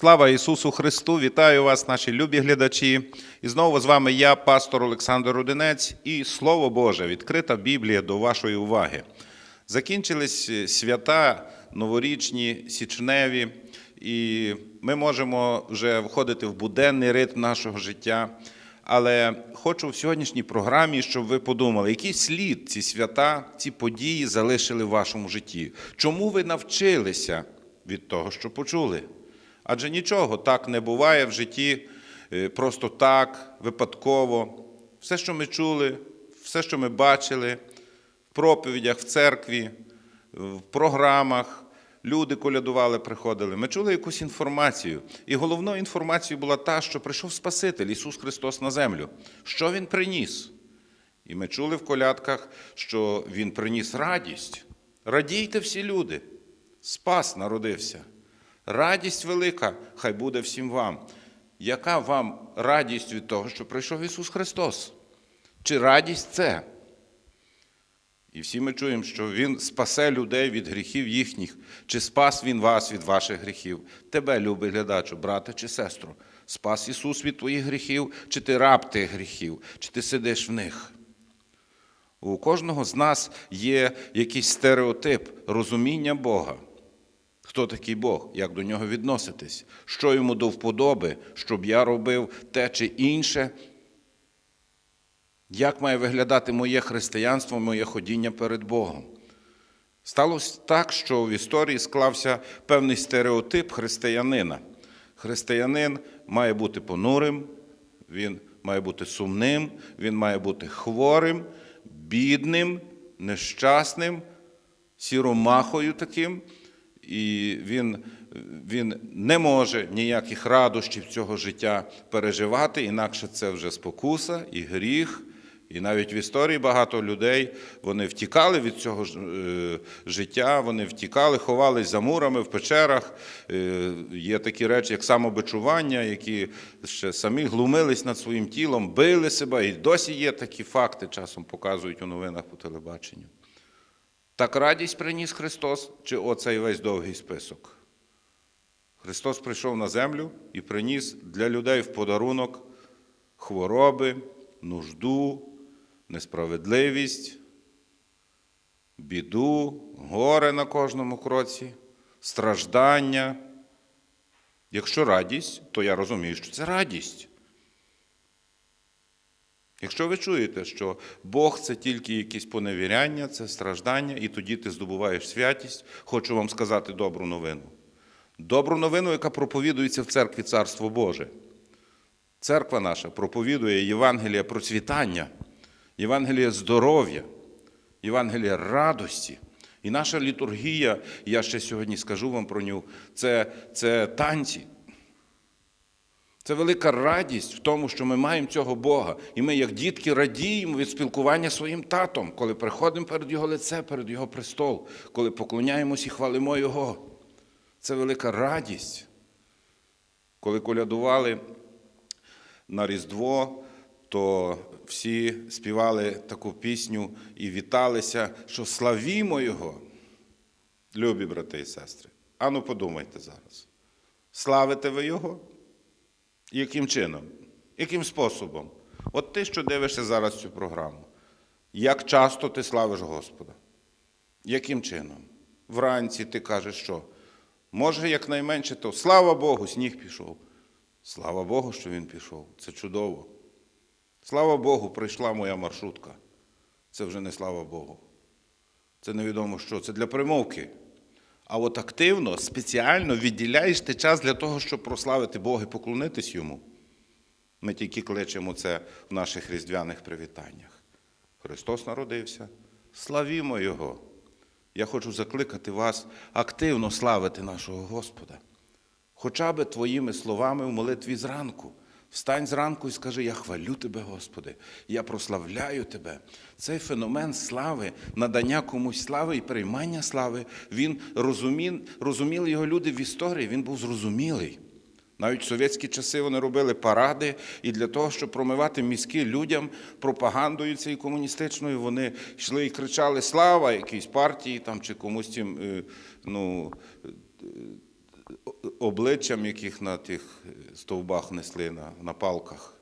Слава Ісусу Христу! Вітаю вас, наші любі глядачі. І знову з вами я, пастор Олександр Рудинець, і Слово Боже, відкрита Біблія до вашої уваги. Закінчились свята новорічні, січневі, і ми можемо вже входити в буденний ритм нашого життя. Але хочу в сьогоднішній програмі, щоб ви подумали, який слід ці свята, ці події залишили в вашому житті. Чому ви навчилися від того, що почули? Адже нічого так не буває в житті е, просто так, випадково. Все, що ми чули, все, що ми бачили в проповідях, в церкві, в програмах, люди колядували, приходили. Ми чули якусь інформацію. І головною інформацією була та, що прийшов Спаситель Ісус Христос на землю. Що Він приніс? І ми чули в колядках, що Він приніс радість. Радійте всі люди. Спас народився. Радість велика, хай буде всім вам. Яка вам радість від того, що прийшов Ісус Христос? Чи радість це? І всі ми чуємо, що Він спасе людей від гріхів їхніх, чи спас Він вас від ваших гріхів. Тебе, любий глядачу, брате чи сестру, спас Ісус від твоїх гріхів, чи ти раб тих гріхів, чи ти сидиш в них. У кожного з нас є якийсь стереотип розуміння Бога. Хто такий Бог, як до нього відноситись, що йому до вподоби, щоб я робив те чи інше. Як має виглядати моє християнство, моє ходіння перед Богом? Сталося так, що в історії склався певний стереотип християнина. Християнин має бути понурим, він має бути сумним, він має бути хворим, бідним, нещасним, сіромахою таким і він, він не може ніяких радощів цього життя переживати, інакше це вже спокуса і гріх. І навіть в історії багато людей вони втікали від цього е, життя, вони втікали, ховались за мурами в печерах. Е, Є такі речі, як самобичування, які ще самі глумились над своїм тілом, били себе. І досі є такі факти, часом показують у новинах по телебаченню. Так радість приніс Христос, чи оцей весь довгий список? Христос прийшов на землю і приніс для людей в подарунок хвороби, нужду, несправедливість, біду, горе на кожному кроці, страждання. Якщо радість, то я розумію, що це радість. Якщо ви чуєте, що Бог це тільки якісь поневіряння, це страждання, і тоді ти здобуваєш святість, хочу вам сказати добру новину. Добру новину, яка проповідується в церкві Царство Боже. Церква наша проповідує Євангелія процвітання, Євангелія здоров'я, Євангелія радості. І наша літургія, я ще сьогодні скажу вам про нього, це, це танці. Це велика радість в тому, що ми маємо цього Бога. І ми, як дітки, радіємо від спілкування своїм татом, коли приходимо перед Його лице, перед Його престол, коли поклоняємось і хвалимо Його. Це велика радість. Коли колядували на Різдво, то всі співали таку пісню і віталися, що славімо Його. Любі брати і сестри. Ану, подумайте зараз. Славите ви Його? Яким чином? Яким способом? От ти, що дивишся зараз цю програму. Як часто ти славиш Господа? Яким чином? Вранці ти кажеш, що? Може, якнайменше то слава Богу, сніг пішов. Слава Богу, що він пішов. Це чудово. Слава Богу, прийшла моя маршрутка. Це вже не слава Богу. Це невідомо що. Це для примовки. А от активно, спеціально відділяєш ти час для того, щоб прославити Бога і поклонитись йому. Ми тільки кличемо це в наших різдвяних привітаннях. Христос народився, славімо Його. Я хочу закликати вас активно славити нашого Господа. Хоча би твоїми словами в молитві зранку. Встань зранку і скажи, я хвалю тебе, Господи, я прославляю Тебе. Цей феномен слави, надання комусь слави і приймання слави, він розумів, розуміли його люди в історії, він був зрозумілий. Навіть в совєтські часи вони робили паради, і для того, щоб промивати мізки людям пропагандою цією комуністичною, вони йшли і кричали Слава якійсь партії там, чи комусь тим, е, ну, обличчям, яких на тих стовбах несли на, на палках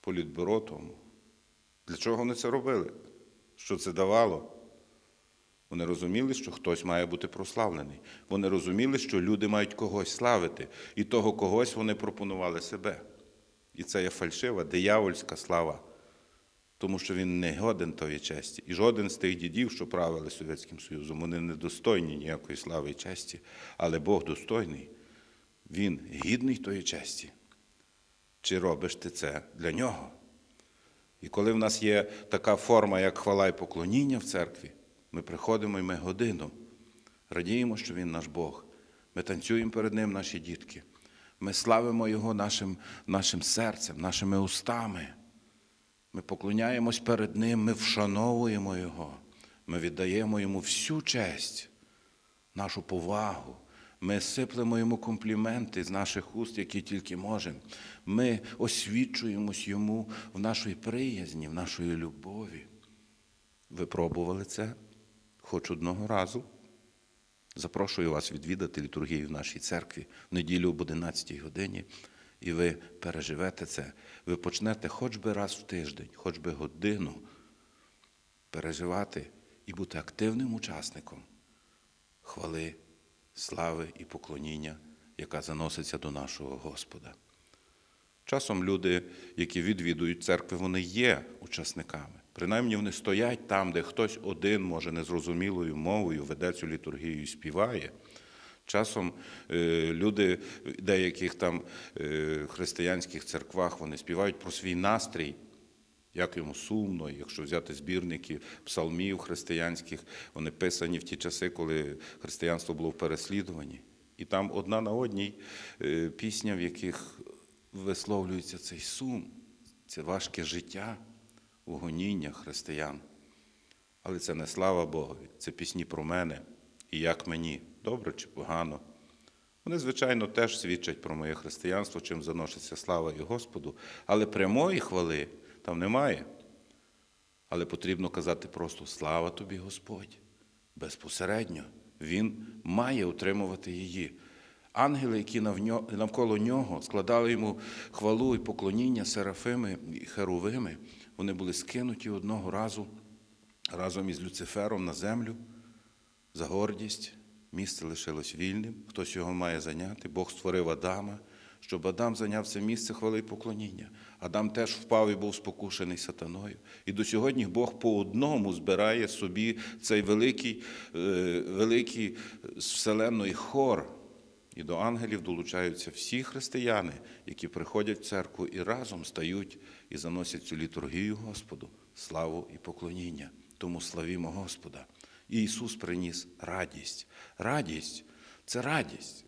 політбюро тому. Для чого вони це робили? Що це давало? Вони розуміли, що хтось має бути прославлений. Вони розуміли, що люди мають когось славити, і того когось вони пропонували себе. І це є фальшива, диявольська слава, тому що він не годен тої честі. І жоден з тих дідів, що правили Совєтським Союзом, вони не достойні ніякої слави і честі, але Бог достойний. Він гідний тої честі. Чи робиш ти це для нього? І коли в нас є така форма, як хвала і поклоніння в церкві, ми приходимо і ми годину радіємо, що Він наш Бог. Ми танцюємо перед Ним наші дітки. Ми славимо Його нашим, нашим серцем, нашими устами. Ми поклоняємось перед Ним, ми вшановуємо Його, ми віддаємо Йому всю честь, нашу повагу. Ми сиплемо йому компліменти з наших уст, які тільки можемо. Ми освічуємось йому в нашій приязні, в нашої любові. Ви пробували це хоч одного разу. Запрошую вас відвідати літургію в нашій церкві в неділю об 11 годині, і ви переживете це. Ви почнете хоч би раз в тиждень, хоч би годину переживати і бути активним учасником хвали, слави і поклоніння, яка заноситься до нашого Господа. Часом люди, які відвідують церкви, вони є учасниками. Принаймні вони стоять там, де хтось один, може, незрозумілою мовою веде цю літургію і співає. Часом е, люди в деяких там е, християнських церквах вони співають про свій настрій, як йому сумно, якщо взяти збірники псалмів християнських, вони писані в ті часи, коли християнство було в переслідуванні. І там одна на одній е, пісня, в яких висловлюється цей сум, це важке життя у гоніннях християн. Але це не слава Богові, це пісні про мене і як мені, добре чи погано. Вони, звичайно, теж свідчать про моє християнство, чим заноситься слава і Господу, але прямої хвали там немає. Але потрібно казати просто слава тобі, Господь. Безпосередньо Він має утримувати її. Ангели, які навколо нього складали йому хвалу і поклоніння серафими і херувими, вони були скинуті одного разу разом із Люцифером на землю за гордість. Місце лишилось вільним, хтось його має зайняти. Бог створив Адама, щоб Адам зайняв це місце хвали поклоніння. Адам теж впав і був спокушений сатаною. І до сьогодні Бог по одному збирає собі цей великий, е, великий з хор. І до ангелів долучаються всі християни, які приходять в церкву і разом стають і заносять цю літургію Господу, славу і поклоніння. Тому славімо Господа. І Ісус приніс радість. Радість це радість.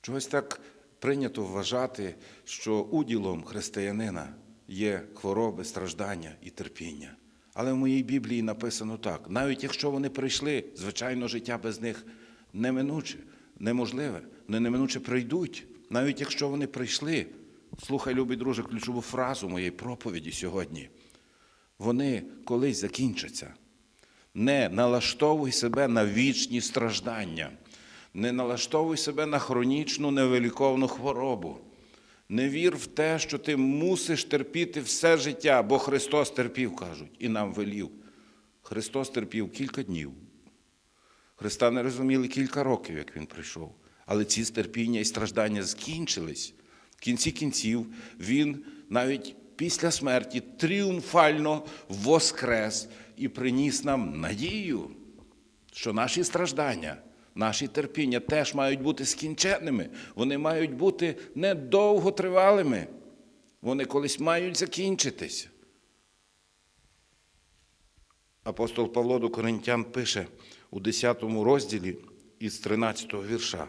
Чогось так прийнято вважати, що уділом християнина є хвороби, страждання і терпіння. Але в моїй Біблії написано так: навіть якщо вони прийшли, звичайно, життя без них неминуче, неможливе, не неминуче прийдуть, навіть якщо вони прийшли. Слухай, любий друже, ключову фразу моєї проповіді сьогодні. Вони колись закінчаться. Не налаштовуй себе на вічні страждання, не налаштовуй себе на хронічну невеликовну хворобу. Не вір в те, що ти мусиш терпіти все життя, бо Христос терпів, кажуть, і нам велів. Христос терпів кілька днів. Христа не розуміли кілька років, як Він прийшов. Але ці стерпіння і страждання скінчились. В кінці кінців Він навіть після смерті тріумфально воскрес і приніс нам надію, що наші страждання, наші терпіння теж мають бути скінченними. Вони мають бути недовготривалими. Вони колись мають закінчитись. Апостол Павло до Коринтян пише у 10 розділі із 13 вірша.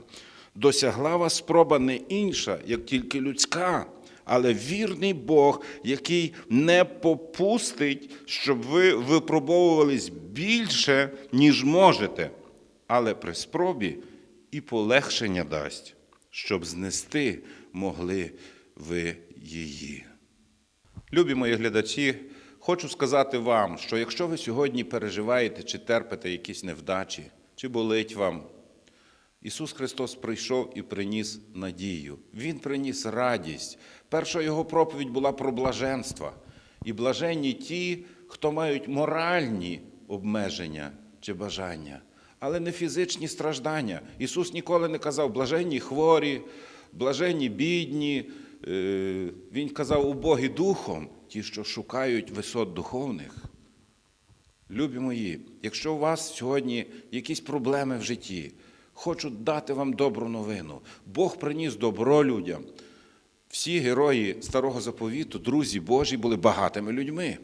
Досягла вас спроба не інша, як тільки людська, але вірний Бог, який не попустить, щоб ви випробовувались більше, ніж можете, але при спробі і полегшення дасть, щоб знести могли ви її. Любі мої глядачі, хочу сказати вам, що якщо ви сьогодні переживаєте чи терпите якісь невдачі, чи болить вам, Ісус Христос прийшов і приніс надію. Він приніс радість. Перша його проповідь була про блаженство. І блаженні ті, хто мають моральні обмеження чи бажання, але не фізичні страждання. Ісус ніколи не казав блаженні хворі, блаженні бідні. Е, Він казав убогі духом, ті, що шукають висот духовних. Любі мої, якщо у вас сьогодні якісь проблеми в житті, хочу дати вам добру новину. Бог приніс добро людям. Всі герої старого заповіту, друзі Божі, були багатими людьми.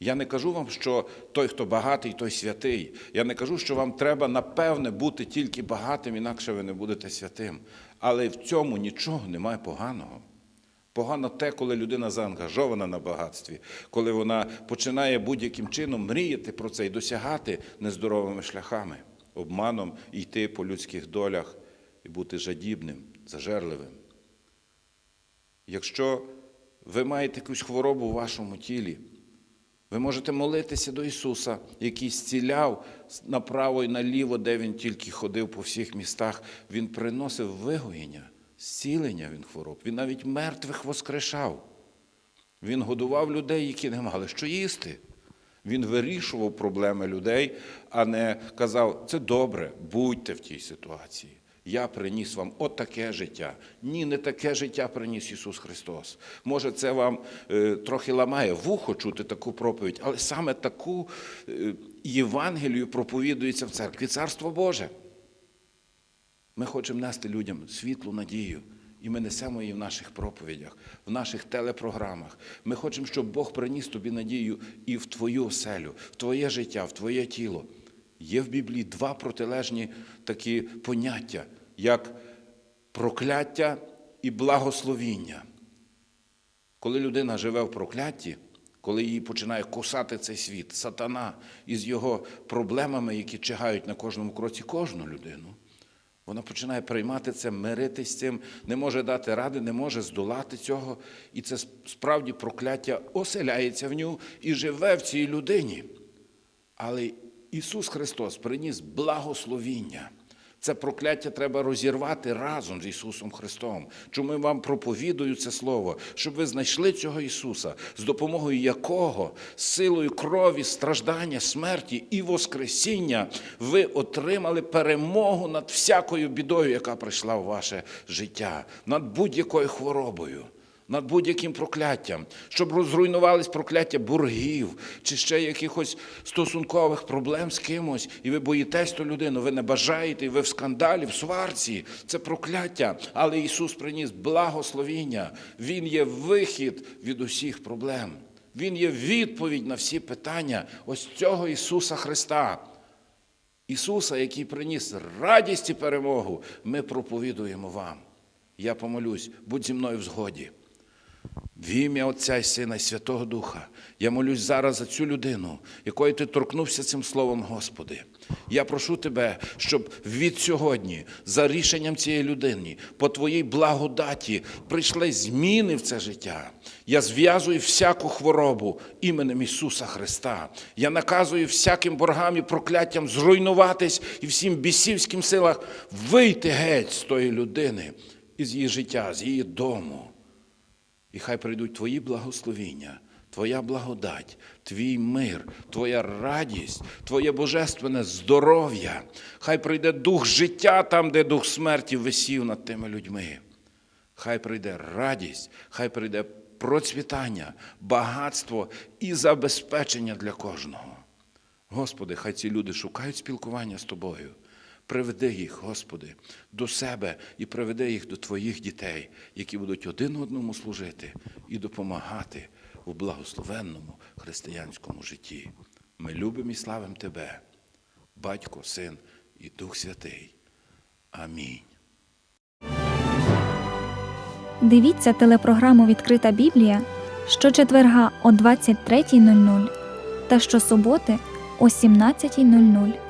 Я не кажу вам, що той, хто багатий, той святий. Я не кажу, що вам треба, напевне, бути тільки багатим, інакше ви не будете святим. Але в цьому нічого немає поганого. Погано те, коли людина заангажована на багатстві, коли вона починає будь-яким чином мріяти про це і досягати нездоровими шляхами, обманом йти по людських долях і бути жадібним, зажерливим. Якщо ви маєте якусь хворобу у вашому тілі, ви можете молитися до Ісуса, який зціляв направо і наліво, де Він тільки ходив по всіх містах. Він приносив вигоєння, зцілення він хвороб. Він навіть мертвих воскрешав. Він годував людей, які не мали що їсти. Він вирішував проблеми людей, а не казав, це добре, будьте в тій ситуації. Я приніс вам отаке життя. Ні, не таке життя приніс Ісус Христос. Може, це вам е, трохи ламає вухо чути таку проповідь, але саме таку е, Євангелію проповідується в церкві Царство Боже. Ми хочемо нести людям світлу надію. І ми несемо її в наших проповідях, в наших телепрограмах. Ми хочемо, щоб Бог приніс тобі надію і в твою оселю, в твоє життя, в твоє тіло. Є в Біблії два протилежні такі поняття, як прокляття і благословіння. Коли людина живе в проклятті, коли її починає кусати цей світ, сатана із його проблемами, які чигають на кожному кроці кожну людину, вона починає приймати це, миритись з цим, не може дати ради, не може здолати цього. І це справді прокляття оселяється в нього і живе в цій людині. Але Ісус Христос приніс благословіння. Це прокляття треба розірвати разом з Ісусом Христом. Чому я вам проповідую це Слово? Щоб ви знайшли цього Ісуса, з допомогою якого силою крові, страждання, смерті і Воскресіння ви отримали перемогу над всякою бідою, яка прийшла в ваше життя, над будь-якою хворобою над будь-яким прокляттям, щоб розруйнувались прокляття боргів чи ще якихось стосункових проблем з кимось, і ви боїтесь ту людину, ви не бажаєте, і ви в скандалі, в сварці. Це прокляття. Але Ісус приніс благословіння. Він є вихід від усіх проблем. Він є відповідь на всі питання ось цього Ісуса Христа. Ісуса, який приніс радість і перемогу, ми проповідуємо вам. Я помолюсь, будь зі мною в згоді. В ім'я Отця і Сина і Святого Духа. Я молюсь зараз за цю людину, якою ти торкнувся цим словом, Господи. Я прошу Тебе, щоб від сьогодні, за рішенням цієї людини, по Твоїй благодаті прийшли зміни в це життя. Я зв'язую всяку хворобу іменем Ісуса Христа. Я наказую всяким боргам і прокляттям зруйнуватись і всім бісівським силам вийти геть з тої людини, із її життя, з її дому. І хай прийдуть твої благословіння, твоя благодать, твій мир, твоя радість, твоє божественне здоров'я. Хай прийде дух життя там, де дух смерті висів над тими людьми. Хай прийде радість, хай прийде процвітання, багатство і забезпечення для кожного. Господи, хай ці люди шукають спілкування з тобою. Приведи їх, Господи, до себе і приведи їх до Твоїх дітей, які будуть один одному служити і допомагати у благословенному християнському житті. Ми любимо і славимо Тебе, Батько, Син і Дух Святий. Амінь. Дивіться телепрограму Відкрита Біблія щочетверга о 23.00 та щосуботи о 17.00